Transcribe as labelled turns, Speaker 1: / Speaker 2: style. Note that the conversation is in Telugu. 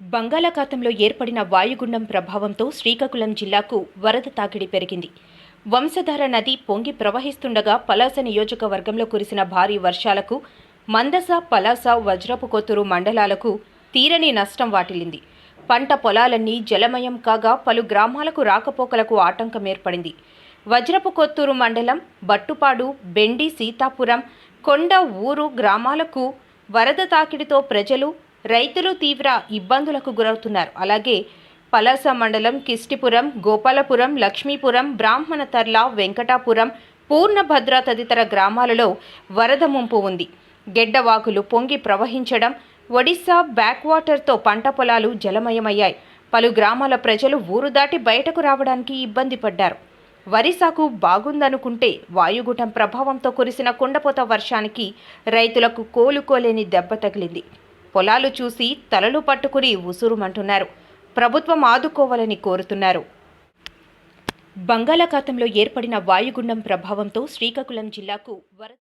Speaker 1: బంగాళాఖాతంలో ఏర్పడిన వాయుగుండం ప్రభావంతో శ్రీకాకుళం జిల్లాకు వరద తాకిడి పెరిగింది. వంశధార నది పొంగి ప్రవహిస్తుండగా పలాస నియోజకవర్గంలో కురిసిన భారీ వర్షాలకు మందస పలాస వజ్రపు కొత్తూరు మండలాలకు తీరని నష్టం వాటిల్లింది. పంట పొలాలన్నీ జలమయం కాగా పలు గ్రామాలకు రాకపోకలకు ఆటంకం ఏర్పడింది. వజ్రపు కొత్తూరు మండలం బట్టుపాడు బెండి సీతాపురం కొండ ఊరు గ్రామాలకు వరద తాకిడితో ప్రజలు రైతులు తీవ్ర ఇబ్బందులకు గురవుతున్నారు. అలాగే పలాస మండలం కిష్టిపురం గోపాలపురం లక్ష్మీపురం బ్రాహ్మణ తర్లా వెంకటాపురం పూర్ణభద్ర తదితర గ్రామాలలో వరద ముంపు ఉంది. గెడ్డవాగులు పొంగి ప్రవహించడం ఒడిశా బ్యాక్వాటర్తో పంట పొలాలు జలమయమయ్యాయి. పలు గ్రామాల ప్రజలు ఊరు దాటి బయటకు రావడానికి ఇబ్బంది పడ్డారు. వరి సాగు బాగుందనుకుంటే వాయుగుటం ప్రభావంతో కురిసిన కుండపోత వర్షానికి రైతులకు కోలుకోలేని దెబ్బ తగిలింది. పొలాలు చూసి తలలు పట్టుకుని ఉసురుమంటున్నారు. ప్రభుత్వం ఆదుకోవాలని కోరుతున్నారు. బంగాళాఖాతంలో ఏర్పడిన వాయుగుండం ప్రభావంతో శ్రీకాకుళం జిల్లాకు వరద